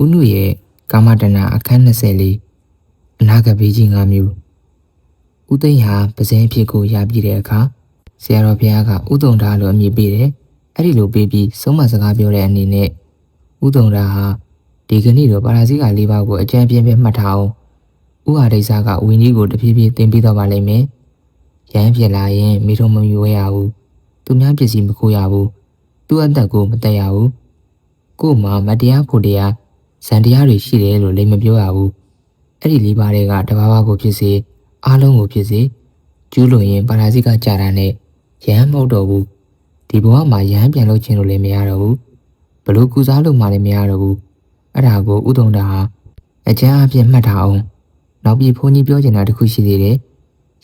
ဥနုရဲ့ကာမတနာအခန်း24အနာဂတ်ဘေးကြီး၅မျိုးဥသိမ်းဟာပဇင်းအဖြစ်ကိုရပြည့်တဲ့အခါဆရာတော်ဘုရားကဥတုံဓာလို့အမည်ပေးတယ်အဲ့ဒီလိုပေးပြီးဆုံးမစကားပြောတဲ့အနေနဲ့ဥတုံဓာဟာဒီကနေ့တော့ပါရာဇိက၄ပါးကိုအကြံပြင်းပြမှတ်ထားအောင်ဥဟာဒိဆာကဝင်းကြီးကိုတဖြည်းဖြည်းသင်ပေးတော့ပါလိမ့်မယ်ရမ်းပြလာရင်မိထုံမမီဝဲရဘူးသူများပစ္စည်းမခိုးရဘူးသူ့အသက်ကိုမတက်ရဘူးကို့မှာမတရားဖို့တရား ဇန်တရားတွေရှိတယ်လို့လည်းမပြောရဘူးအဲ့ဒီလေးပါးတွေကတဘာဝကိုဖြစ်စေအားလုံးကိုဖြစ်စေကျူးလွန်ရင်ပါရာဇိကကြာတာနဲ့ရမ်းမဟုတ်တော့ဘူးဒီဘဝမှာရမ်းပြန်လို့ခြင်းလို့လည်းမရတော့ဘူးဘလို့ကုစားလို့မှလည်းမရတော့ဘူးအဲ့ဒါကိုဥဒုံတာဟာအကျမ်းအပြည့်မှတ်ထားအောင်နောက်ပြီးဘုန်းကြီးပြောချင်တာတစ်ခုရှိသေးတယ်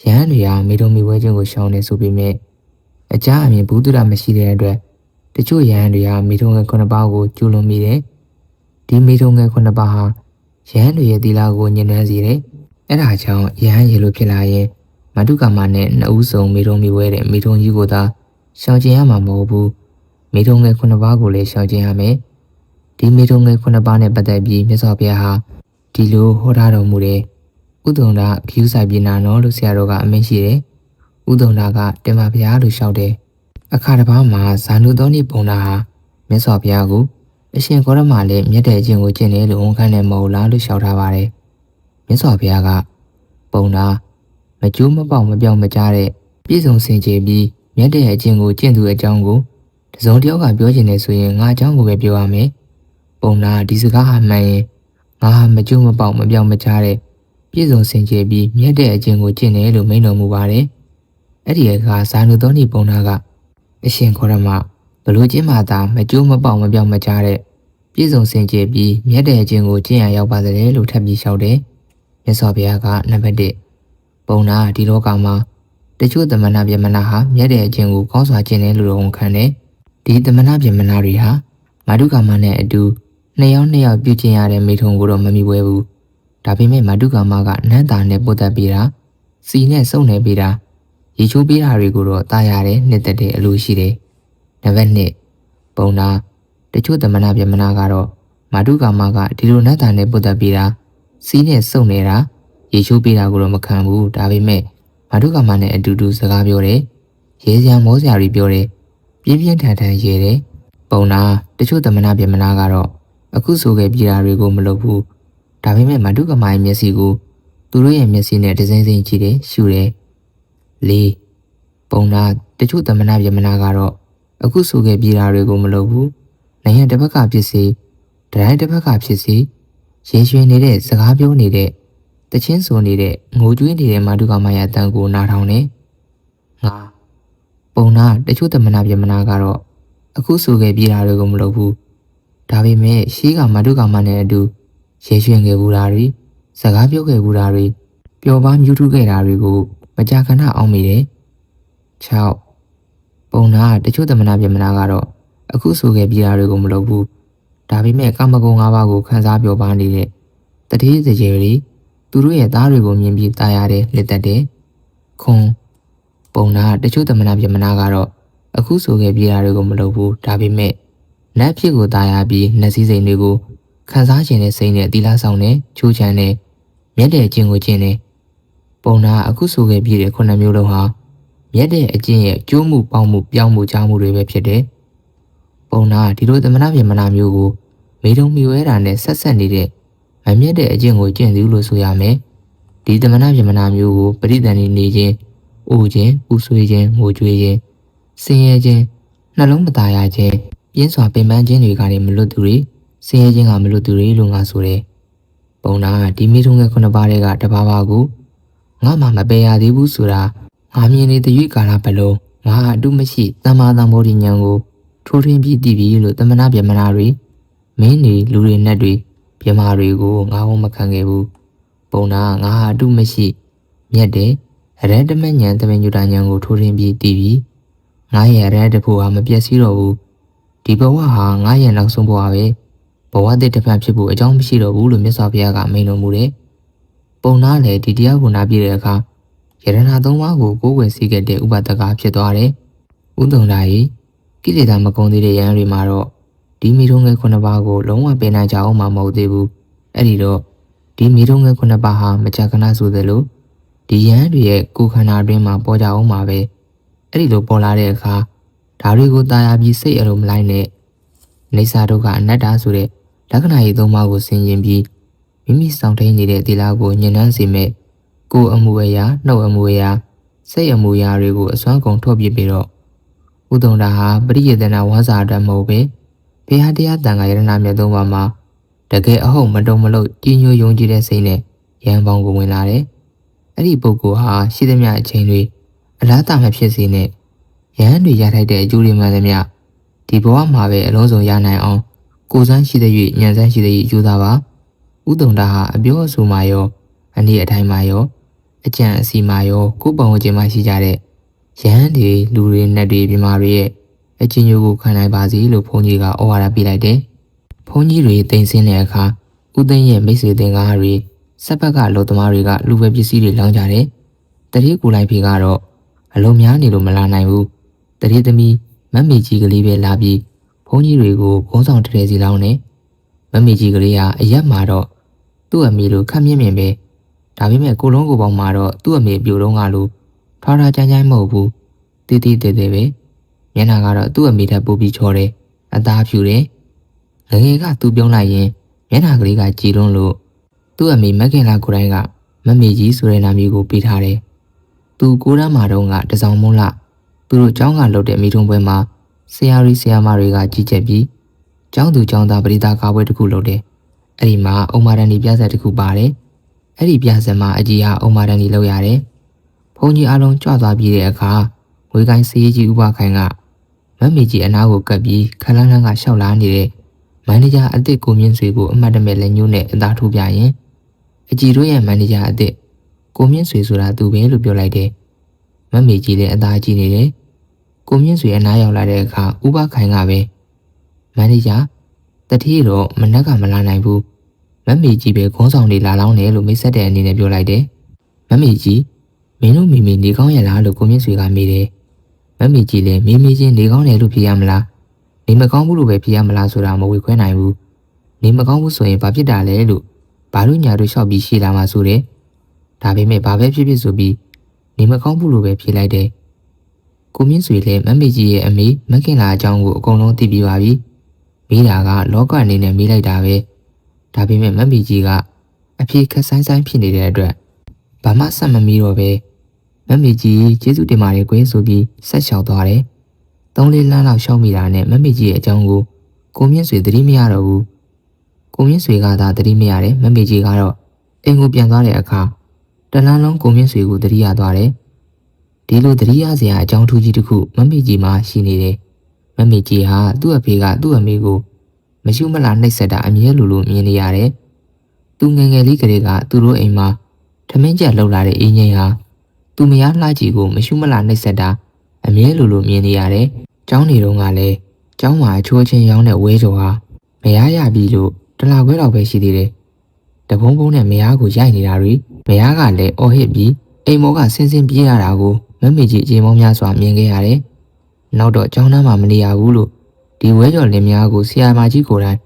ရဟန်းတွေကမိတုံမိဝဲခြင်းကိုရှောင်နေဆိုပေမဲ့အကြအမြင်ဘူးတုဒမရှိတဲ့အတွက်တချို့ရဟန်းတွေကမိထုံငယ်ခုနှစ်ပါးကိုကျူးလွန်မိတယ် ဒီမိထုံငယ်ခုနှစ်ပါးဟာရဟန်းတွေရဲ့သီလကိုညှဉ်းနှွမ်းစေတယ်အဲ့ဒါကြောင့်ရဟန်းရေလိုဖြစ်လာရင်မတုကာမနဲ့နှစ်ဦးစုံမိထုံမိဝဲတဲ့မိထုံကြီးကိုသာရှောင်ကျင်ရမှာမဟုတ်ဘူးမိထုံငယ်ခုနှစ်ပါးကိုလည်းရှောင်ကျင်ရမယ်ဒီမိထုံငယ်ခုနှစ်ပါးနဲ့ပတ်သက်ပြီးမြတ်စွာဘုရားဟာဒီလိုဟောထားတော်မူတယ်ဥဒုံဒခယူးဆိုင်ပြည်နာနော်လို့ဆရာတော်ကအမိန့်ရှိတယ်။ဥဒုံဒကတင်ပါဗျာလို့ရှောက်တယ်။အခါတစ်ပါးမှာဇာနုသောနိပုံနာဟာမြတ်စွာဘုရားကို အရှင်ကောရမလည်းမြတ်တဲ့အချင်းကိုကျင့်တယ်လို့ဝန်ခံတယ်မဟုတ်လားလို့ရှောက်ထားပါတယ်။မြတ်စွာဘုရားကပုံနာမကျိုးမပေါက်မပြောင်းမကြားတဲ့ပြည့်စုံစင်ကြယ်ပြီးမြတ်တဲ့အချင်းကိုကျင့်သူအကြောင်းကိုတစုံတစ်ယောက်ကပြောချင်တယ်ဆိုရင်ငါအကြောင်းကိုပဲပြောရမယ်။ပုံနာဒီစကားဟာမှန်ရင်ငါဟာမကျိုးမပေါက်မပြောင်းမကြားတဲ့ပြည့်စုံစင်ကြယ်ပြီးမြတ်တဲ့အခြင်းကိုကျင့်တယ်လို့မိန့်တော်မူပါတယ်။အဲ့ဒီကဇာနုသောဏိပုံနာကအရှင်ခေါရမ ဘလို့ကျင့်မှသာမကျိုးမပေါက်မပြောင်းမကြားတဲ့ပြည့်စုံစင်ကြယ်ပြီးမြတ်တဲ့အခြင်းကိုကျင့်ရရောက်ပါစေလို့ထပ်ပြီးလျှောက်တယ်။မြတ်စွာဘုရားကနံပါတ်1ပုံနာဒီလောကမှာတချို့သမဏဗျမနာဟာမြတ်တဲ့အခြင်းကိုကောင်းစွာကျင့်တယ်လို့ဝန်ခံတယ်။ဒီသမဏဗျမနာတွေဟာမာဒုကာမနဲ့အတူနှစ်ယောက်နှစ်ယောက်ပြုကျင့်ရတဲ့မိထုံကိုတော့မမိပွဲဘူး။ဒါပေမဲ့မာဒုကာမကနန်းတာနဲ့ပုတ်တက်ပေးတာစီနဲ့စုံနေပေးတာရေချိုးပေးတာတွေကိုတော့တားရတယ်နှစ်သက်တဲ့အလိုရှိတယ်။ နံပါတ်1ပုံနာတချို့သမဏဗျမနာကတော့မာဒုကာမကဒီလိုနန်းတာနဲ့ပုတ်တက်ပေးတာစီနဲ့စုံနေတာရေချိုးပေးတာကိုတော့မခံဘူး။ဒါပေမဲ့မာဒုကာမနဲ့အတူတူစကားပြောတယ်။ရဲစရာမောစရာတွေပြောတယ်။ပြင်းပြင်းထန်ထန်ရဲတယ်။ပုံနာတချို့သမဏဗျမနာကတော့အခုဆိုခဲ့ပြည်တာတွေကိုမလုပ်ဘူးဒါပေမဲ့မတုကမာရဲ့မျက်စိကိုသူတို့ရဲ့မျက်စိနဲ့ဒဇင်းစင်းကြည့်တယ်ရှူတယ်လေးပုံနာတချို့သမနာပြမနာကတော့ အခုဆိုခဲ့ပြည်တာတွေကိုမလုပ်ဘူးနိုင်ငံတစ်ဘက်ကဖြစ်စေဒရိုင်းတစ်ဘက်ကဖြစ်စေရေရွှင်နေတဲ့စကားပြောနေတဲ့တချင်းဆိုနေတဲ့ငိုကြွေးနေတဲ့မာတုကမာရဲ့အတန်ကိုနားထောင်နေငါပုံနာတချို့သမနာပြမနာကတော့အခုဆိုခဲ့ပြည်တာတွေကိုမလုပ်ဘူးဒါပေမဲ့ရှေးကမတုကမနဲ့အတူရေရွှင်ခဲ့ဘူးတာတွေစကားပြောခဲ့ဘူးတာတွေပျော်ပါမြူးထုခဲ့တာတွေကိုမကြာခဏအောင်မိတယ်6 ပုံနာတချို့သမနာပြမနာကတော့အခုဆိုခဲ့ပြည်တာတွေကိုမလုပ်ဘူးဒါပေမဲ့ကာမဂုဏ်၅ပါးကိုခန်းစားပျော်ပါနေတဲ့တတိယစကြယ်တွေသူတို့ရဲ့သားတွေကိုမြင်ပြီးตายရတဲ့လက်သက်တဲ့ခွန်ပုံနာတချို့သမနာပြမနာကတော့အခုဆိုခဲ့ပြည်တာတွေကိုမလုပ်ဘူးဒါပေမဲ့နတ်ဖြစ်ကိုตายရပြီးနတ်စည်းစိမ်တွေကိုခံစားခြင်းနဲ့စိတ်နဲ့တီလာဆောင်နဲ့ချိုးချမ်းနဲ့မြက်တဲ့အကျင့်ကိုကျင့်နေပုံနာအခုဆိုခဲ့ပြည့်တဲ့ခုနှစ်မျိုးလုံးဟာ မြက်တဲ့အကျင့်ရဲ့ကျိုးမှုပေါင်းမှုပြောင်းမှုကြားမှုတွေပဲဖြစ်တယ်။ပုံနာဒီလိုသမနာပြမနာမျိုးကိုမေတုံမီဝဲတာနဲ့ဆက်ဆက်နေတဲ့မမြက်တဲ့အကျင့်ကိုကျင့်သူလို့ဆိုရမယ်။ဒီသမနာပြမနာမျိုးကိုပရိသန်နေနေခြင်းအိုခြင်းပူဆွေးခြင်းငိုကြွေးခြင်းဆင်းရဲခြင်းနှလုံးမသားရခြင်းပြင်းစွာပင်ပန်းခြင်းတွေကနေမလွတ်သူတွေဆင်းရဲခြင်းကမလွတ်သူတွေလို့ငါဆိုတယ်။ပုံနာဒီမိထုံးငယ်ခုနှစ်ပါးတဲ့ကတပါးပါးကိုငါမှမပယ်ရသေးဘူးဆိုတာ ငါမြင်နေတဲ့ရွေးကာလဘလုံးငါအတုမရှိတမ္မာတမောဒီညာကိုထိုးထွင်းပြီးတည်ပြီးလို့တမနာပြမနာတွေမင်းတွေလူတွေနဲ့တွေပြမတွေကိုငါ့ဘုံမခံခဲ့ဘူး။ပုံနာငါအတုမရှိမြက်တယ်ရန်တမညံတမညူတာညံကိုထိုးထွင်းပြီးတည်ပြီးငါရဲ့ရန်တဖို့ဟာမပြည့်စည်တော့ဘူးဒီဘဝဟာငါရဲ့နောက်ဆုံးဘဝပဲ။ဘဝတည်တစ်ဖန်ဖြစ်ဖို့အကြောင်းမရှိတော့ဘူးလို့မြတ်စွာဘုရားကမိန့်တော်မူတယ်။ပုံနာလည်းဒီတရားကိုနာပြည့်တဲ့အခါ ယရဏသုံးပါးကိုကိုးကွယ်စည်းခဲ့တဲ့ဥပဒကဖြစ်သွားတယ်။ဥဒုံဓာရီကိလေသာမကုန်သေးတဲ့ယဟန်တွေမှာတော့ဒီမိထုံးငယ်ခုနှစ်ပါးကိုလုံးဝပင်နိုင်ကြအောင်မှမဟုတ်သေးဘူးအဲ့ဒီတော့ဒီမိထုံးငယ်ခုနှစ်ပါးဟာမကြခဏဆိုသလိုဒီရန်တွေရဲ့ကိုယ်ခန္ဓာအတွင်းမှာပေါ်ကြအောင်မှာပဲအဲ့ဒီလိုပေါ်လာတဲ့အခါဒါတွေကိုတာယာပြီးစိတ်အလိုမလိုက်နဲ့နေစာတို့ကအနတ္တဆိုတဲ့လက္ခဏာရေးသုံးပါးကိုဆင်ခြင်ပြီးမိမိဆောင်ထိန်နေတဲ့သီလကိုညှဉ်းနှန်းစေမဲ့ ကိုယ်အမှုအရာနှုတ်အမှုအရာစိတ်အမှုအရာတွေကိုအစွမ်းကုန်ထုတ်ပြပြီးတော့ဥဒုံတာဟာပရိယေတနာဝါစာအတွက်မဟုတ်ပဲဘုရားတရားတန်ခါယရနာမြတ်သုံးပါးမှာတကယ်အဟုတ်မတုံမလို့ကြီးညိုယုံကြည်တဲ့စိတ်နဲ့ရန်ပေါင်းကိုဝင်လာတယ်။အဲ့ဒီပုဂ္ဂိုလ်ဟာရှိသမျှအချိန်တွေအလားတာမဖြစ်စေနဲ့ရဟန်းတွေရထိုက်တဲ့အကျိုးတွေမှန်သမျှဒီဘဝမှာပဲအလုံးစုံရနိုင်အောင်ကိုယ်စမ်းရှိတဲ့၍ညံစမ်းရှိတဲ့၍ကြိုးစားပါဥတုံတာဟာအပြောအဆိုမှာရောအနည်းအတိုင်းမှာရော အကြံအစီမှာရောကိုယ်ပုံဝင်ခြင်းမှာရှိကြတဲ့ရဟန်းတွေလူတွေနတ်တွေပြမာတွေရဲ့အချင်းမျိုးကိုခံနိုင်ပါစေလို့ဘုန်းကြီးကဩဝါဒပေးလိုက်တယ်ဘုန်းကြီးတွေတိမ်ဆင်းတဲ့အခါဥသိမ်းရဲ့မိတ်ဆွေတင်ကားတွေစက်ဘက်ကလောသမားတွေကလူပဲပစ္စည်းတွေလောင်းကြတယ်တတိကူလိုက်ဖေကတော့အလုံးများနေလို့မလာနိုင်ဘူးတတိသမီးမက်မီကြီးကလေးပဲလာပြီးဘုန်းကြီးတွေကိုဂုံးဆောင်တရေစီလောင်းနေမက်မီကြီးကလေးကအရက်မှာတော့သူ့အမေလိုခက်မြင့်မြင့်ပဲ ဒါပေမဲ့ကိုလုံးကိုပေါင်းမှာတော့သူ့အမေပြိုတော့ကလို့ထွားထွားကြမ်းကြမ်းမဟုတ်ဘူးတီးတီးတဲတဲပဲမျက်နှာကတော့သူ့အမေထက်ပိုပြီးချော်တယ်အသားဖြူတယ်ငငယ်ကသူ့ပြုံးလိုက်ရင်မျက်နှာကလေးကကြည်လွန်းလို့သူ့အမေမက်ကင်လာကိုတိုင်းကမမေကြီးဆိုတဲ့နာမည်ကိုပေးထားတယ်သူကိုရမ်းမာတော့ကတစောင်းမုန်းလာသူတို့เจ้าကလှုပ်တဲ့မိထုံပွဲမှာဆရာကြီးဆရာမတွေကကြီးကြက်ပြီးเจ้าသူเจ้าသားပရိသတ်ကားပွဲတစ်ခုလုပ်တယ်အဲ့ဒီမှာအုံမာရန်ဒီပြဆက်တစ်ခုပါတယ် အဲ့ဒီပြဆက်မှာအကြီးဟာအုံမာရန်ဒီလောက်ရတယ်ဘုန်းကြီးအလုံးကြွသွားပြီးတဲ့အခါဝေကိုင်းစေးကြီးဥပခိုင်ကမမေကြီးအနားကိုကပ်ပြီးခလန်းလန်းကရှောက်လာနေတဲ့မန်နေဂျာအစ်စ်ကိုမြင့်ဆွေကိုအမှတ်တမဲ့လက်ညှိုးနဲ့အသားထိုးပြရင်အကြီးတို့ရဲ့မန်နေဂျာအစ်စ်ကိုမြင့်ဆွေဆိုတာသူပဲလို့ပြောလိုက်တယ်မမေကြီးလည်းအသားကြီးနေတယ်ကိုမြင့်ဆွေအနားရောက်လာတဲ့အခါဥပခိုင်ကပဲမန်နေဂျာတတိတော့မနက်ကမလာနိုင်ဘူး မမေကြီးပဲခေါင်းဆောင်နေလာလောင်းတယ်လို့မိတ်ဆက်တဲ့အနေနဲ့ပြောလိုက်တယ်မမေကြီးမင်းတို့မိမိနေကောင်းရလားလို့ကိုမြင့်ဆွေကမေးတယ်မမေကြီးလည်းမိမိချင်းနေကောင်းတယ်လို့ဖြေရမလားနေမကောင်းဘူးလို့ပဲဖြေရမလားဆိုတာမဝေခွဲနိုင်ဘူးနေမကောင်းဘူးဆိုရင်ဘာဖြစ်တာလဲလို့ဘာလို့ညာတို့လျှောက်ပြီးရှေ့လာမှဆိုတယ်ဒါပေမဲ့ဘာပဲဖြစ်ဖြစ်ဆိုပြီးနေမကောင်းဘူးလို့ပဲဖြေလိုက်တယ်ကိုမြင့်ဆွေလည်းမမေကြီးရဲ့အမေမခင်လာအကြောင်းကိုအကုန်လုံးသိပြီးပါပြီမိတာကလောကအနေနဲ့မေးလိုက်တာပဲ ဒါပေမဲ့မမေကြီးကအဖြေခက်ဆိုင်ဆိုင်ဖြစ်နေတဲ့အတွက်ဘာမှဆက်မမီတော့ပဲမမေကြီးကျေးဇူးတင်ပါတယ်ကွင်းဆိုပြီးဆက်လျှောက်သွားတယ်။သုံးလေးလမ်းလောက်ရှောက်မိတာနဲ့မမေကြီးရဲ့အကြောင်းကိုကိုမြင့်ဆွေသတိမရတော့ဘူး။ကိုမြင့်ဆွေကသာသတိမရတယ်မမေကြီးကတော့အိမ်ကိုပြန်သွားတဲ့အခါတလန်းလုံးကိုမြင့်ဆွေကိုသတိရသွားတယ်။ဒီလိုသတိရစရာအကြောင်းထူးကြီးတစ်ခုမမေကြီးမှာရှိနေတယ်။မမေကြီးဟာသူ့အဖေကသူ့အမေကို မရှုမလားနှိပ်စက်တာအမြဲလိုလိုမြင်နေရတယ်။သူငယ်ငယ်လေးကလေးကသူတို့အိမ်မှာထမင်းချက်လှုပ်လာတဲ့အင်းကြီးဟာသူမယားလှကြီးကိုမရှုမလားနှိပ်စက်တာအမြဲလိုလိုမြင်နေရတယ်။ကျောင်းနေတော့ကလည်းကျောင်းမှာအချိုးချင်းရောင်းတဲ့ဝဲကျော်ဟာမယားရပြီလို့တလာခွဲတော့ပဲရှိသေးတယ်။တပုံးပုံးနဲ့မယားကိုရိုက်နေတာတွေမယားကလည်းအော်ဟစ်ပြီးအိမ်မောကဆင်းဆင်းပြေးရတာကိုမမေကြီးအချိန်မောများစွာမြင်ခဲ့ရတယ်။နောက်တော့ကျောင်းသားမှမနေရဘူးလို့ ဒီဝဲကျော်လင်များကိုဆရာမကြီးကိုယ်တိုင်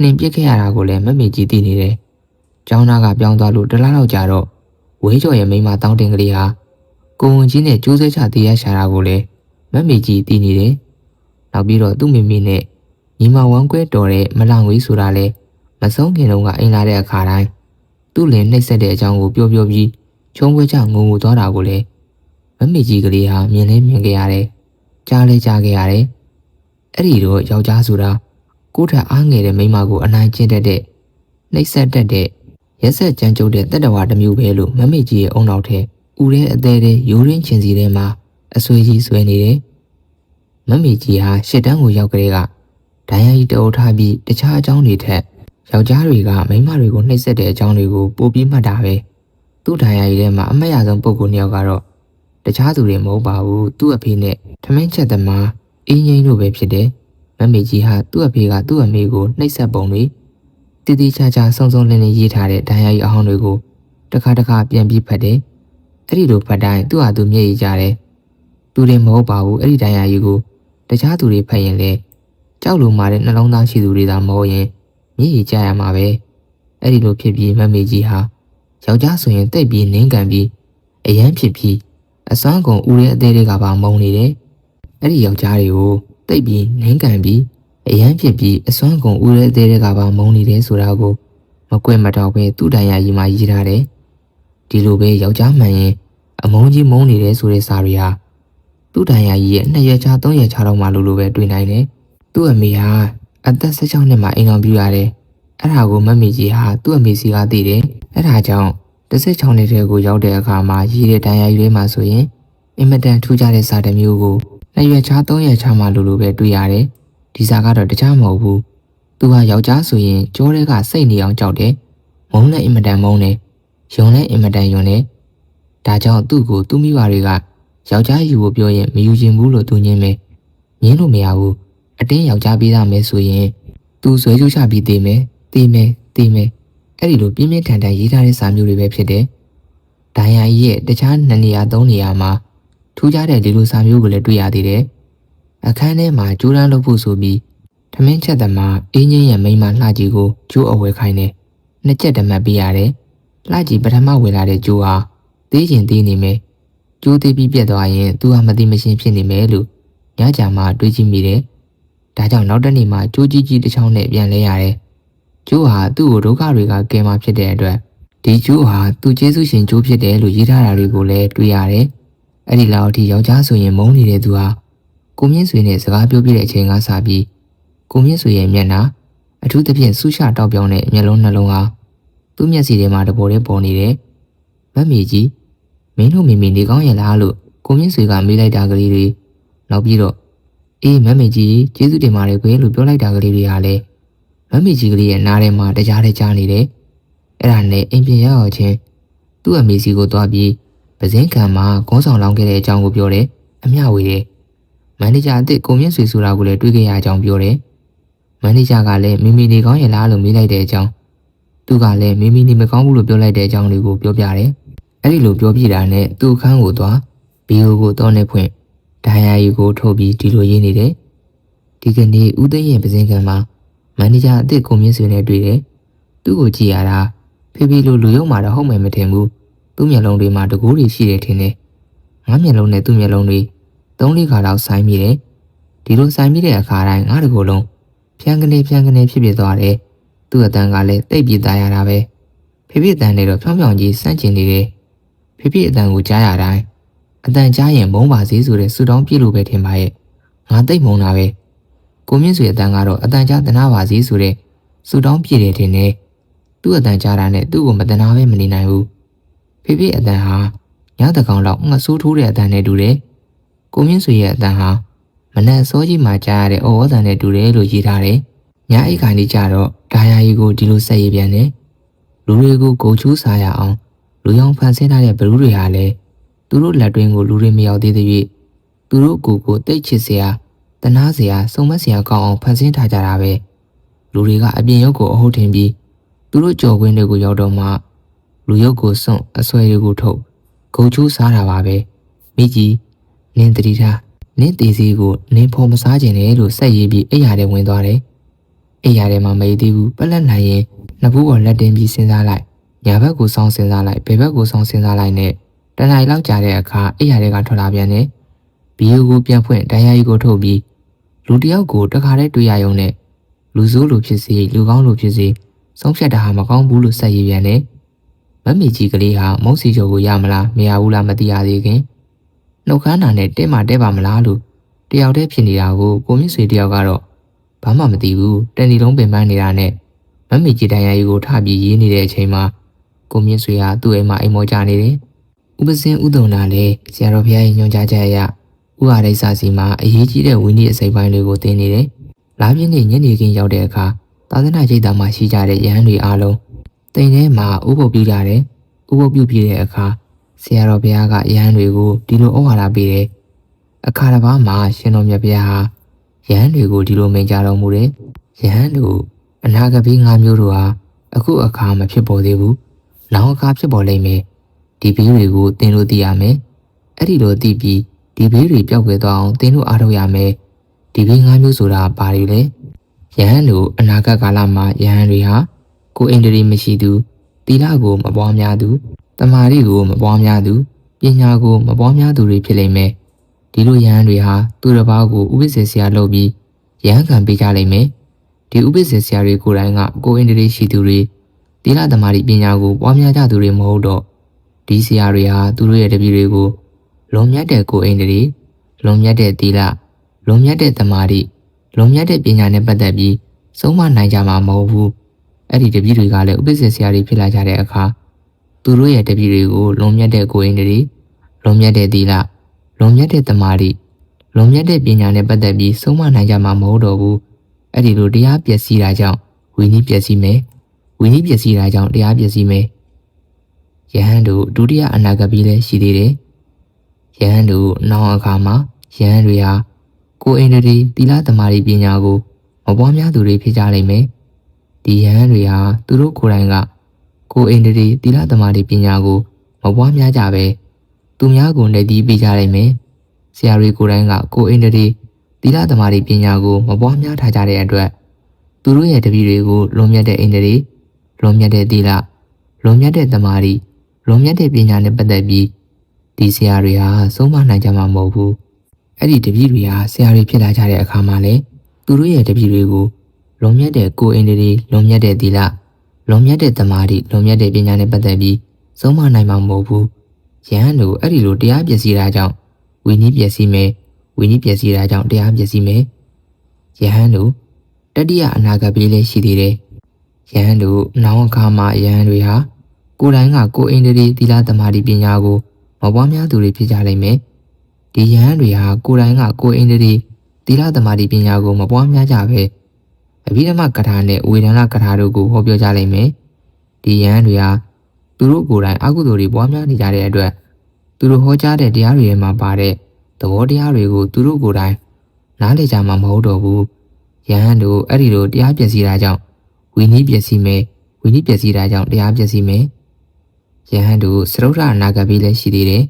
နှင်ပစ်ခဲ့ရတာကိုလည်းမမေကြီးသိနေတယ်။ကျောင်းသားကပြောင်းသွားလို့တလားလောက်ကြာတော့ဝဲကျော်ရဲ့မိန်းမတောင်းတင်ကလေးဟာကိုဝင်ကြီးနဲ့ကျိုးစဲချတရားရှာတာကိုလည်းမမေကြီးသိနေတယ်။နောက်ပြီးတော့သူ့မိမိနဲ့ညီမဝမ်းကွဲတော်တဲ့မလောင်ဝေးဆိုတာလဲမဆုံးခင်တုန်းကအိမ်လာတဲ့အခါတိုင်းသူ့လင်နှိပ်စက်တဲ့အကြောင်းကိုပြောပြောပြီးချုံးပွဲချငုံငူသွားတာကိုလည်းမမေကြီးကလေးဟာမြင်လဲမြင်ခဲ့ရတယ်။ကြားလဲကြားခဲ့ရတယ်။ အဲ့ဒီတော့ယောက်ျားဆိုတာကိုထက်အားငယ်တဲ့မိန်းမကိုအနိုင်ကျင့်တတ်တဲ့နှိပ်စက်တတ်တဲ့ရက်ဆက်ကြမ်းကြုတ်တဲ့တက်တော်ဝါတစ်မျိုးပဲလို့မမေကြီးရဲ့အုံနောက်ထဲဦးရဲအသေးသေးရိုးရင်းချင်စီထဲမှာအဆွေကြီးဆွဲနေတယ်။မမေကြီးဟာရှစ်တန်းကိုရောက်ကြတဲ့ကဒိုင်ယာကြီးတအုပ်ထားပြီးတခြားအကြောင်းတွေထက်ယောက်ျားတွေကမိန်းမတွေကိုနှိပ်စက်တဲ့အကြောင်းတွေကိုပိုပြီးမှတ်တာပဲ။သူ့ဒိုင်ယာကြီးထဲမှာအမတ်ရဆုံးပုံကိုနှစ်ယောက်ကတော့တခြားသူတွေမဟုတ်ပါဘူး။သူ့အဖေနဲ့ထမင်းချက်သမား အင်းငိမ့်တို့ပဲဖြစ်တယ်။မမေကြီးဟာသူ့အဖေကသူ့အမေကိုနှိပ်စက်ပုံတွေတည်တည်ချာချာစုံစုံလင်းလင်းရေးထားတဲ့ဒိုင်ယာကြီးအဟောင်းတွေကိုတစ်ခါတစ်ခါပြန်ပြီးဖတ်တယ်။အဲ့ဒီလိုဖတ်တိုင်းသူ့ဟာသူမျက်ရည်ကြတယ်သူတွေမဟုတ်ပါဘူးအဲ့ဒီတရားကြီးကိုတခြားသူတွေဖတ်ရင်လေကြောက်လို့မာတဲ့နှလုံးသားရှိသူတွေသာမဟုတ်ရင်မြည်ရကြရမှာပဲအဲ့ဒီလိုဖြစ်ပြီးမမေကြီးဟာယောက်ျားဆိုရင်တိတ်ပြီးနင်းကန်ပြီးအယမ်းဖြစ်ပြီးအစွမ်းကုန်ဦးရဲ့အသေးတွေကပါမုံနေတယ် အဲ့ဒီယောက်ျားတွေကိုတိတ်ပြီးနင်းကန်ပြီးအယမ်းဖြစ်ပြီးအစွမ်းကုန်ဦးရဲ့အသေးတွေကပါမုံနေတယ်ဆိုတာကိုမကွဲမတော့ပဲသူ့တိုင်ရကြီးမှရေးထားတယ်ဒီလိုပဲယောက်ျားမှန်ရင်အမုန်းကြီးမုန်းနေတယ်ဆိုတဲ့စာတွေဟာသူ့တိုင်ရကြီးရဲ့နှစ်ရက်ချာသုံးရက်ချာတော့မှလို့လို့ပဲတွေ့နိုင်တယ်သူ့အမေဟာအသက်16နှစ်မှာအိမ်တော်ပြရတယ်အဲ့ဒါကိုမမေကြီးဟာသူ့အမေစီကသိတယ်အဲ့ဒါကြောင့်16နှစ်ထဲကိုရောက်တဲ့အခါမှာရေးတဲ့တိုင်ရကြီးလေးမှာဆိုရင်အင်မတန်ထူးခြားတဲ့စာတစ်မျိုးကို နှစ်ရက်ချာသုံးရက်ချာမှလို့လို့ပဲတွေ့ရတယ်ဒီစာကတော့တခြားမဟုတ်ဘူးသူဟာယောက်ျားဆိုရင်ကြောထဲကစိတ်နေအောင်ကြောက်တယ်မုန်းလည်းအင်မတန်မုန်းတယ်ယုံလည်းအင်မတန်ယုံတယ်ဒါကြောင့်သူ့ကိုသူ့မိဘတွေကယောက်ျားယူဖို့ပြောရင်မယူချင်ဘူးလို့သူညင်းမယ်ညင်းလို့မရဘူးအတင်းယောက်ျားပေးရမယ်ဆိုရင်သူဇွဲကျူးချပြီးသေးမယ်သေးမယ်သေးမယ်အဲ့ဒီလိုပြင်းပြင်းထန်ထန်ရေးထားတဲ့စာမျိုးတွေပဲဖြစ်တယ်ဒိုင်ယာကြီးရဲ့တခြားနှစ်နေရာသုံးနေရာမှာ ထူးခြားတဲ့ဒီလိုစာမျိုးကိုလည်းတွေ့ရသေးတယ်အခန်းထဲမှာကျိုးတန်းလုပ်ဖို့ဆိုပြီးထမင်းချက်သမားအင်းကြီးရဲ့မိန်းမလှကြီးကိုကျိုးအဝယ်ခိုင်းတယ်နှစ်ချက်တမတ်ပေးရတယ်လှကြီးပထမဝင်လာတဲ့ကျိုးဟာသေးကျင်သေးနေမယ်ကျိုးသေးပြီးပြတ်သွားရင်သူဟာမသိမရှင်းဖြစ်နေမယ်လို့ညကြမှာတွေးကြည့်မိတယ်ဒါကြောင့်နောက်တနေ့မှာကျိုးကြီးကြီးတစ်ချောင်းနဲ့ပြန်လဲရတယ်ကျိုးဟာသူ့ကိုဒုက္ခတွေကကယ်မှာဖြစ်တဲ့အတွက်ဒီကျိုးဟာသူ့ကျေးဇူးရှင်ကျိုးဖြစ်တယ်လို့ရေးထားတာတွေကိုလည်းတွေ့ရတယ် အဲ့ဒီလောက်အထိယောက်ျားဆိုရင်မုန်းနေတဲ့သူဟာကိုမြင့်ဆွေနဲ့စကားပြောပြတဲ့အချိန်ကစပြီးကိုမြင့်ဆွေရဲ့မျက်နှာအထူးသဖြင့်ဆူရှတောက်ပြောင်းတဲ့မျက်လုံးနှလုံးဟာသူ့မျက်စိထဲမှာတပေါ်တည်းပေါ်နေတယ်။မတ်မီကြီးမင်းတို့မိမိနေကောင်းရဲ့လားလို့ကိုမြင့်ဆွေကမေးလိုက်တာကလေးတွေနောက်ပြီးတော့အေးမတ်မီကြီးကျေးဇူးတင်ပါတယ်ကွယ်လို့ပြောလိုက်တာကလေးတွေဟာလည်းမတ်မီကြီးကလေးရဲ့နားထဲမှာတရားထဲကြားနေတယ်။အဲ့ဒါနဲ့အိမ်ပြင်ရောက်အောင်ချင်းသူ့အမေစီကိုသွားပြီး ပဇင်းခံမှာဂုံးဆောင်လောင်းခဲ့တဲ့အကြောင်းကိုပြောတယ်။အမျှဝေတယ်။မန်နေဂျာအစ်စ်ကိုမြင့်ဆွေဆိုတာကိုလည်းတွေးခဲ့ရအကြောင်းပြောတယ်။မန်နေဂျာကလည်းမိမိနေကောင်းရဲ့လားလို့မေးလိုက်တဲ့အကြောင်းသူကလည်းမိမိနေမကောင်းဘူးလို့ပြောလိုက်တဲ့အကြောင်းတွေကိုပြောပြတယ်။အဲ့ဒီလိုပြောပြတာနဲ့သူ့အခန်းကိုသွားဘီယိုကိုတောင်းနေဖွင့်ဒိုင်ယာရီကိုထုတ်ပြီးဒီလိုရေးနေတယ်။ဒီကနေ့ဦးသိန်းရဲ့ပစင်ကံမှာမန်နေဂျာအစ်စ်ကိုမြင့်ဆွေနဲ့တွေ့တယ်။သူ့ကိုကြည့်ရတာဖေဖေလိုလူရုံမှာတော့ဟုတ်မယ်မထင်ဘူး။ သူ့မျက်လုံးတွေမှာတကူးတွေရှိတယ်ထင်တယ်။ငါမျက်လုံးနဲ့သူ့မျက်လုံးတွေသုံးလေးခါလောက်ဆိုင်မိတယ်။ဒီလိုဆိုင်မိတဲ့အခါတိုင်းငါတကူလုံးဖြန်းကနေဖြန်းကနေဖြစ်ဖြစ်သွားတယ်။သူ့အတန်းကလည်းတိတ်ပြေးသားရတာပဲ။ဖေဖေအတန်းနဲ့တော့ဖြောင်းဖြောင်းကြီးစန့်ကျင်နေတယ်။ဖေဖေအတန်းကိုကြားရတိုင်းအတန်ကြားရင်မုန်းပါစေဆိုတဲ့ဆူတောင်းပြလို့ပဲထင်ပါရဲ့။ငါတိတ်မုန်းတာပဲ။ကိုမြင့်ဆွေအတန်းကတော့အတန်ကြားတနာပါစေဆိုတဲ့ဆူတောင်းပြတယ်ထင်တယ်။သူ့အတန်ကြားတာနဲ့သူ့ကိုမတနာပဲမနေနိုင်ဘူး။ ဖေဖေအတန်းဟာညတကောင်လောက်ငှဆိုးထိုးတဲ့အတန်းနဲ့တူတယ်။ကိုမြင့်ဆွေရဲ့အတန်းဟာမနက်စောကြီးမှကြားရတဲ့အော်အတန်းနဲ့တူတယ်လို့ရေးထားတယ်။ညအိတ်ခါနေကြတော့ဒါယာကြီးကိုဒီလိုဆက်ရပြန်တယ်။လူတွေကိုကိုချူးစားရအောင်လူရောင်ဖန်ဆင်းထားတဲ့ဘလူးတွေဟာလည်းသူတို့လက်တွင်းကိုလူတွေမရောက်သေးသေး၍သူတို့ကိုယ်ကိုတိတ်ချစ်စရာတနာစရာစုံမစရာကောင်းအောင်ဖန်ဆင်းထားကြတာပဲလူတွေကအပြင်ရုပ်ကိုအဟုတ်ထင်ပြီးသူတို့ကြော်ခွင်းတွေကိုရောက်တော့မှ လူရုပ်ကိုစွန့်အဆွဲတွေကိုထုတ်ဂုံချိုးစားတာပါပဲမိကြီးနင်းတတိထားနင်းသေးစီကိုနင်းဖော်မစားခြင်းနဲ့လို့ဆက်ရေးပြီးအိယာထဲဝင်သွားတယ်အိယာထဲမှာမရသေးဘူးပလက်နိုင်ရင်နှစ်ဘူးပေါ်လက်တင်ပြီးစဉ်းစားလိုက်ညာဘက်ကိုစောင်းစဉ်းစားလိုက်ဘယ်ဘက်ကိုစောင်းစဉ်းစားလိုက်နဲ့တနင်္လာရီလောက်ကြာတဲ့အခါအိယာတွေကထွက်လာပြန်တယ်ဘီယိုကိုပြန်ဖွင့်ဒိုင်ယာကြီးကိုထုတ်ပြီးလူတယောက်ကိုတခါတည်းတွေ့ရရုံနဲ့လူဆိုးလိုဖြစ်စေလူကောင်းလိုဖြစ်စေဆုံးဖြတ်တာဟာမကောင်းဘူးလို့ဆက်ရေးပြန်တယ် မမေကြီးကလေးဟာမုတ်စီချိုကိုရမလားမရဘူးလားမသိရသေးခင်နှုတ်ခမ်းနာနဲ့တဲမှာတဲပါမလားလို့တယောက်တည်းဖြစ်နေတာကိုကိုမြင့်ဆွေတယောက်ကတော့ဘာမှမသိဘူးတန်ဒီလုံးပင်ပန်းနေတာနဲ့မမေကြီးတိုင်ယာကြီးကိုထပြီးရေးနေတဲ့အချိန်မှာကိုမြင့်ဆွေဟာသူ့အိမ်မှာအိမ်မောကြနေတယ်ဥပစင်းဥဒုံနာလည်းဆရာတော်ဘုရားရဲ့ညွှန်ကြားချက်အရဥဟာရိစာစီမှာအရေးကြီးတဲ့ဝိနည်းအစိပ်ပိုင်းတွေကိုသင်နေတယ်။လာပြင်းနေ့ညနေခင်းရောက်တဲ့အခါသာသနာ့ကျိတ်တာမှာရှိကြတဲ့ရဟန်းတွေအားလုံး တိမ်ထဲမှာဥပုပ်ပြုကြတယ်။ဥပုပ်ပြုပြတဲ့အခါဆရာတော်ဘုရားကရဟန်းတွေကိုဒီလိုဩဝါဒပေးတယ်။အခါတစ်ပါးမှာရှင်တော်မြတ်ဘုရားဟာရဟန်းတွေကိုဒီလိုမိန့်ကြားတော်မူတယ်။ရဟန်းတို့အနာဂတ်ဘေးငါးမျိုးတို့ဟာအခုအခါမဖြစ်ပေါ်သေးဘူး။နောက်အခါဖြစ်ပေါ်လိမ့်မယ်။ဒီဘေးတွေကိုသင်တို့သိရမယ်။အဲ့ဒီလိုသိပြီးဒီဘေးတွေပျောက်ကွယ်သွားအောင်သင်တို့အားထုတ်ရမယ်။ဒီဘေးငါးမျိုးဆိုတာဘာတွေလဲယဟန်တို့အနာဂတ်ကာလမှာယဟန်တွေဟာ ကိုယ်အင်ဒရီမရှိသူတီလာကိုမပွားများသူတမာရီကိုမပွားများသူပညာကိုမပွားများသူတွေဖြစ်လိမ့်မယ်ဒီလိုယဟန်တွေဟာသူတစ်ပါးကိုဥပ္ပစ္စေဆရာလုပ်ပြီးယဟန်ခံပေးကြလိမ့်မယ်ဒီဥပ္ပစ္စေဆရာတွေကိုယ်တိုင်ကကိုယ်အင်ဒရီရှိသူတွေတီလာတမာရီပညာကိုပွားများကြသူတွေမဟုတ်တော့ဒီဆရာတွေဟာသူတို့ရဲ့တပည့်တွေကိုလွန်မြတ်တဲ့ကိုယ်အင်ဒရီလွန်မြတ်တဲ့တီလာလွန်မြတ်တဲ့တမာရီလွန်မြတ်တဲ့ပညာနဲ့ပတ်သက်ပြီးဆုံးမနိုင်ကြမှာမဟုတ်ဘူး အဲ့ဒီတပည့်တွေကလည်းဥပ္ပစ္စေဆရာတွေဖြစ်လာကြတဲ့အခါသူတို့ရဲ့တပည့်တွေကိုလွန်မြတ်တဲ့ကိုယ်အင်ဒရီလွန်မြတ်တဲ့တီလာလွန်မြတ်တဲ့တမာရီလွန်မြတ်တဲ့ပညာနဲ့ပတ်သက်ပြီးဆုံးမနိုင်ကြမှာမဟုတ်တော့ဘူးအဲ့ဒီလိုတရားပျက်စီးတာကြောင့်ဝိနည်းပျက်စီးမယ်ဝိနည်းပျက်စီးတာကြောင့်တရားပျက်စီးမယ်ယဟန်တို့ဒုတိယအနာဂတ်ပြီးလည်းရှိသေးတယ်ယဟန်တို့နောက်အခါမှာယဟန်တွေဟာကိုယ်အင်ဒရီတီလာတမာရီပညာကိုမပွားများသူတွေဖြစ်ကြလိမ့်မယ် ဒီယဟန်တွေဟာသူတို့ကိုယ်တိုင်ကကိုယ်အင်ဒရီတီလာတမာရီပညာကိုမပွားများကြပဲသူများကိုနေတီးပေးကြလိမ့်မယ်ဆရာတွေကိုယ်တိုင်ကကိုယ်အင်ဒရီတီလာတမာရီပညာကိုမပွားများထားကြတဲ့အတွက်သူတို့ရဲ့တပည့်တွေကိုလွန်မြတ်တဲ့အင်ဒရီလွန်မြတ်တဲ့တီလာလွန်မြတ်တဲ့တမာရီလွန်မြတ်တဲ့ပညာနဲ့ပတ်သက်ပြီးဒီဆရာတွေဟာဆုံးမနိုင်ကြမှာမဟုတ်ဘူးအဲ့ဒီတပည့်တွေဟာဆရာတွေဖြစ်လာကြတဲ့အခါမှာလေသူတို့ရဲ့တပည့်တွေကို လွန်မြတ်တဲ့ကိုယ်အင်ဒရီလွန်မြတ်တဲ့တီလာလွန်မြတ်တဲ့တမာရီလွန်မြတ်တဲ့ပညာနဲ့ပတ်သက်ပြီးဆုံးမနိုင်မှာမဟုတ်ဘူးယဟန်တို့အဲ့ဒီလိုတရားပျက်စီးတာကြောင့်ဝိနည်းပျက်စီးမယ်ဝိနည်းပျက်စီးတာကြောင့်တရားပျက်စီးမယ်ယဟန်တို့တတိယအနာဂတ်ပေးလည်းရှိသေးတယ်ယဟန်တို့နောင်အခါမှာယဟန်တွေဟာကိုယ်တိုင်ကကိုယ်အင်ဒရီသီလသမာဓိပညာကိုမပွားများသူတွေဖြစ်ကြလိမ့်မယ်ဒီယဟန်တွေဟာကိုယ်တိုင်ကကိုယ်အင်ဒရီသီလသမာဓိပညာကိုမပွားများကြပဲ အဘိဓမ္မာကထာနဲ့ဝေဒနာကထာတို့ကိုဟောပြောကြလိမ့်မယ်ဒီယဟန်တွေဟာသူတို့ကိုယ်တိုင်အကုသိုလ်တွေပွားများနေကြတဲ့အတွက်သူတို့ဟောကြားတဲ့တရားတွေထဲမှာပါတဲ့သဘောတရားတွေကိုသူတို့ကိုယ်တိုင်နားလည်ကြမှာမဟုတ်တော့ဘူးယဟန်တို့အဲ့ဒီလိုတရားပြည့်စည်တာကြောင့်ဝိနည်းပြည့်စည်မယ်ဝိနည်းပြည့်စည်တာကြောင့်တရားပြည့်စည်မယ်ယဟန်တို့သရုဒ္ဓအနာဂတ်ပြီးလည်းရှိသေးတယ်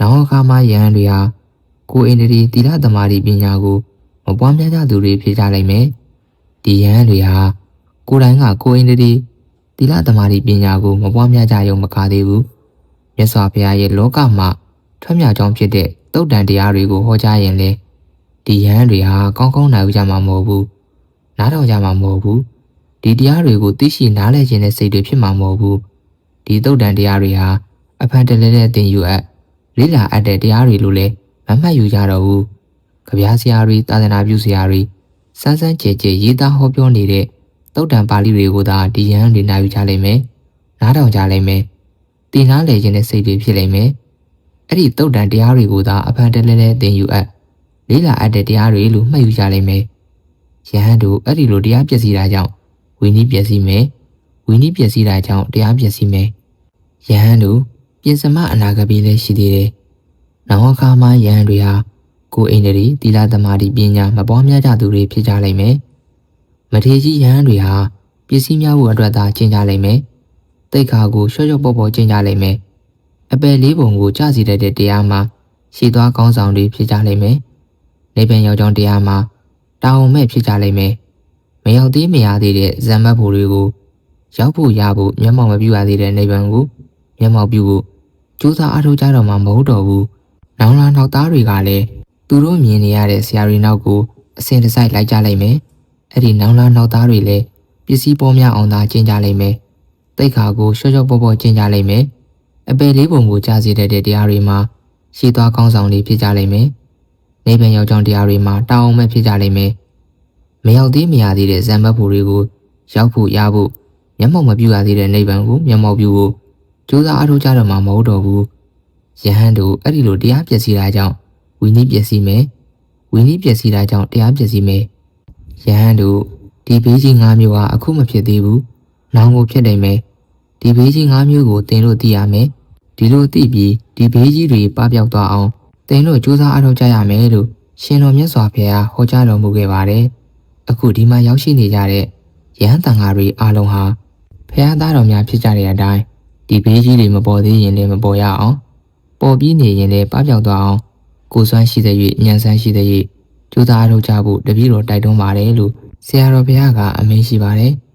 နောက်အခါမှာယဟန်တွေဟာကိုယ်အင်ဒရီတိရသမารီပညာကိုမပွားများကြသူတွေဖြစ်ကြလိမ့်မယ် ဒီယဟန်တွေဟာကိုယ်တိုင်ကကိုယ်အင်ဒရီတိရသမารီပညာကိုမပွားများကြရုံမကသေးဘူးမြတ်စွာဘုရားရဲ့လောကမှာထွက်မြောက်ကြောင်းဖြစ်တဲ့တုတ်တန်တရားတွေကိုဟောကြားရင်လေဒီယဟန်တွေဟာကောင်းကောင်းနိုင်ကြမှာမဟုတ်ဘူးနားထောင်ကြမှာမဟုတ်ဘူးဒီတရားတွေကိုသိရှိနားလည်ခြင်းနဲ့စိတ်တွေဖြစ်မှာမဟုတ်ဘူးဒီတုတ်တန်တရားတွေဟာအဖန်တလဲတဲ့သင်ယူအပ်လေးလာအပ်တဲ့တရားတွေလို့လည်းမမှတ်ယူကြတော့ဘူးကြပြားဆရာတွေသာသနာပြုဆရာတွေ စမ်းစမ်းကြဲကြဲရေးသားဟောပြောနေတဲ့တုတ်တန်ပါဠိတွေကိုသာဒီယဟန်တွေနားယူကြလိမ့်မယ်နားထောင်ကြလိမ့်မယ်တည်နားလည်ခြင်းနဲ့စိတ်တွေဖြစ်လိမ့်မယ်အဲ့ဒီတုတ်တန်တရားတွေကိုသာအဖန်တလဲတဲ့သင်ယူအပ်လေးလာအပ်တဲ့တရားတွေလို့မှတ်ယူကြလိမ့်မယ်ယဟန်တို့အဲ့ဒီလိုတရားပြည့်စည်တာကြောင့်ဝိနည်းပြည့်စည်မယ်ဝိနည်းပြည့်စည်တာကြောင့်တရားပြည့်စည်မယ်ယဟန်တို့ပြင်စမအနာဂတ်ပြီးလည်းရှိသေးတယ်နောက်အခါမှာယဟန်တွေဟာ ကိုယ်အိန္ဒြေသီလသမာဓိပညာမပွားများကြသူတွေဖြစ်ကြလိမ့်မယ်မထေကြီးယဟန်တွေဟာပစ္စည်းများဖို့အတွက်သာကျင့်ကြလိမ့်မယ်တိတ်ခါကိုရှော့ရှော့ပေါ့ပေါ့ကျင့်ကြလိမ့်မယ်အပယ်လေးပုံကိုကြားစီတတ်တဲ့တရားမှာရှည်သွားကောင်းဆောင်တွေဖြစ်ကြလိမ့်မယ်နေပင်ရောက်ကြောင်းတရားမှာတာဝန်မဲ့ဖြစ်ကြလိမ့်မယ်မရောက်သေးမရသေးတဲ့ဇံမတ်ဖို့တွေကိုရောက်ဖို့ရဖို့မျက်မှောက်မပြုရသေးတဲ့နေပန်ကိုမျက်မှောက်ပြုဖို့ကြိုးစားအားထုတ်ကြတော့မှမဟုတ်တော့ဘူး။နောင်လာနောက်သားတွေကလည်း သူတို့မြင်နေရတဲ့ဆရာတွေနောက်ကိုအစင်တစိုက်လိုက်ကြလိုက်မယ်။အဲ့ဒီနောင်လာနောက်သားတွေလည်းပစ္စည်းပေါ်များအောင်သာကျင့်ကြလိုက်မယ်။တိတ်ခါကိုရှော့ရှော့ပေါ့ပေါ့ကျင့်ကြလိုက်မယ်။အပယ်လေးပုံကိုကြားစေတဲ့တရားတွေမှာရှည်သွားကောင်းဆောင်တွေဖြစ်ကြလိမ့်မယ်။နေပင်ရောက်ကြောင်းတရားတွေမှာတောင်းအောင်မဲ့ဖြစ်ကြလိမ့်မယ်။မရောက်သေးမရသေးတဲ့ဇံမတ်ဖို့တွေကိုရောက်ဖို့ရဖို့မျက်မှောက်မပြုရသေးတဲ့နိဗ္ဗာန်ကိုမျက်မှောက်ပြုဖို့ကြိုးစားအားထုတ်ကြတော့မှမဟုတ်တော့ဘူးယဟန်တို့အဲ့ဒီလိုတရားပျက်စီးတာကြောင့် ဝိနည်းပျက်စီးမယ်ဝိနည်းပျက်စီးတာကြောင့်တရားပျက်စီးမယ်ယဟန်တို့ဒီဘေးကြီး၅မျိုးဟာအခုမဖြစ်သေးဘူးနောင်ကိုဖြစ်နိုင်မယ်ဒီဘေးကြီး၅မျိုးကိုသင်တို့သိရမယ်ဒီလိုသိပြီးဒီဘေးကြီးတွေပပျောက်သွားအောင်သင်တို့ကြိုးစားအားထုတ်ကြရမယ်လို့ရှင်တော်မြတ်စွာဘုရားဟောကြားတော်မူခဲ့ပါတယ်အခုဒီမှာရောက်ရှိနေကြတဲ့ယဟန်တန်ဃာတွေအားလုံးဟာဖះသားတော်များဖြစ်ကြတဲ့အတိုင်းဒီဘေးကြီးတွေမပေါ်သေးရင်လည်းမပေါ်ရအောင်ပေါ်ပြီးနေရင်လည်းပပျောက်သွားအောင် ကိုယ်စွမ်းရှိတဲ့၍ဉာဏ်ဆန်းရှိတဲ့၍ကြိုးစားအထောက်ကြဖို့တပည့်တော်တိုက်တွန်းပါတယ်လို့ဆရာတော်ဘုရားကအမိန့်ရှိပါတယ်။